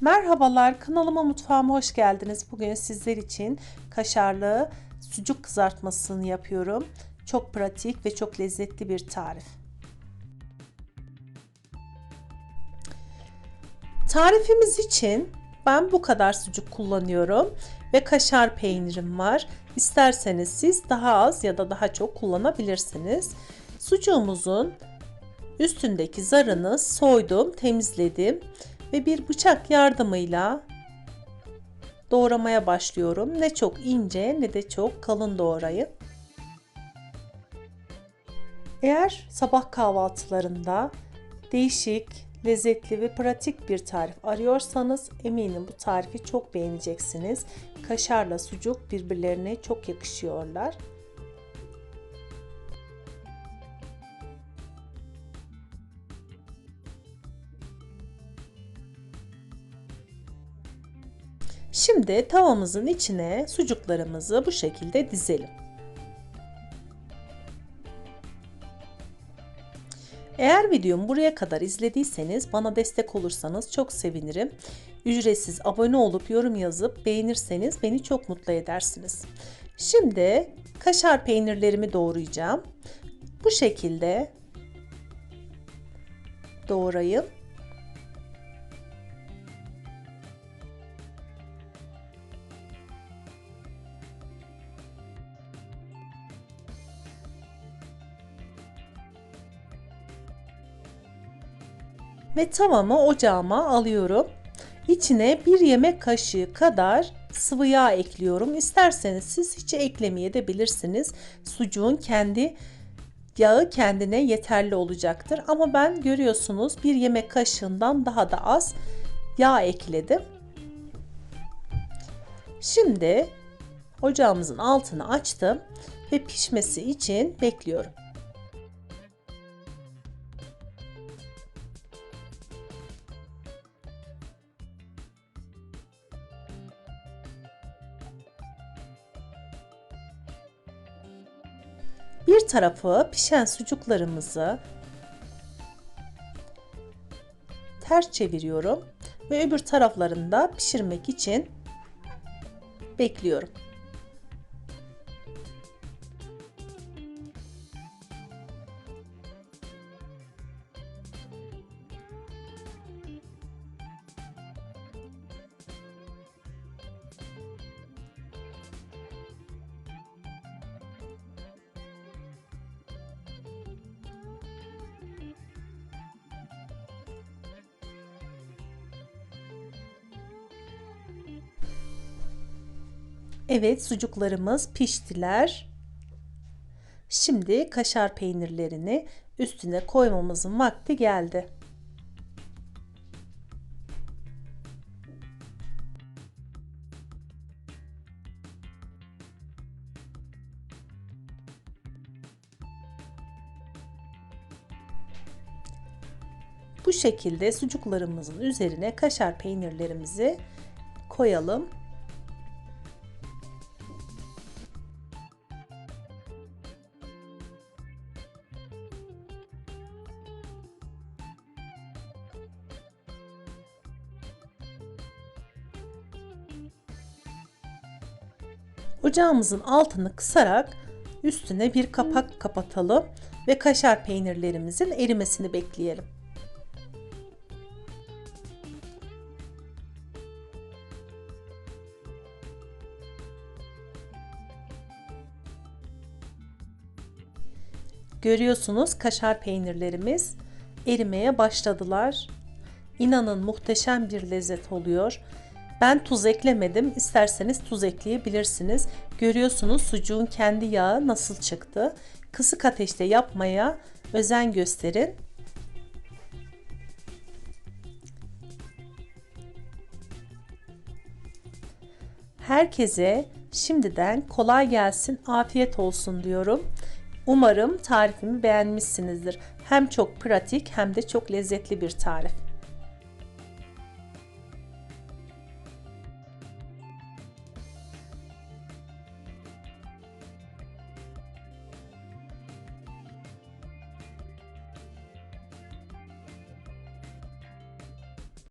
Merhabalar, kanalıma mutfağıma hoş geldiniz. Bugün sizler için kaşarlı sucuk kızartmasını yapıyorum. Çok pratik ve çok lezzetli bir tarif. Tarifimiz için ben bu kadar sucuk kullanıyorum ve kaşar peynirim var. İsterseniz siz daha az ya da daha çok kullanabilirsiniz. Sucuğumuzun üstündeki zarını soydum, temizledim ve bir bıçak yardımıyla doğramaya başlıyorum. Ne çok ince ne de çok kalın doğrayın. Eğer sabah kahvaltılarında değişik, lezzetli ve pratik bir tarif arıyorsanız eminim bu tarifi çok beğeneceksiniz. Kaşarla sucuk birbirlerine çok yakışıyorlar. Şimdi tavamızın içine sucuklarımızı bu şekilde dizelim. Eğer videomu buraya kadar izlediyseniz bana destek olursanız çok sevinirim. Ücretsiz abone olup yorum yazıp beğenirseniz beni çok mutlu edersiniz. Şimdi kaşar peynirlerimi doğrayacağım. Bu şekilde doğrayın. Ve tavamı ocağıma alıyorum. İçine bir yemek kaşığı kadar sıvı yağ ekliyorum. İsterseniz siz hiç eklemeye de bilirsiniz. Sucuğun kendi yağı kendine yeterli olacaktır. Ama ben görüyorsunuz bir yemek kaşığından daha da az yağ ekledim. Şimdi ocağımızın altını açtım ve pişmesi için bekliyorum. Bir tarafı pişen sucuklarımızı ters çeviriyorum ve öbür taraflarını da pişirmek için bekliyorum. Evet sucuklarımız piştiler. Şimdi kaşar peynirlerini üstüne koymamızın vakti geldi. Bu şekilde sucuklarımızın üzerine kaşar peynirlerimizi koyalım. Ocağımızın altını kısarak üstüne bir kapak kapatalım ve kaşar peynirlerimizin erimesini bekleyelim. Görüyorsunuz kaşar peynirlerimiz erimeye başladılar. İnanın muhteşem bir lezzet oluyor. Ben tuz eklemedim. İsterseniz tuz ekleyebilirsiniz. Görüyorsunuz sucuğun kendi yağı nasıl çıktı. Kısık ateşte yapmaya özen gösterin. Herkese şimdiden kolay gelsin, afiyet olsun diyorum. Umarım tarifimi beğenmişsinizdir. Hem çok pratik hem de çok lezzetli bir tarif.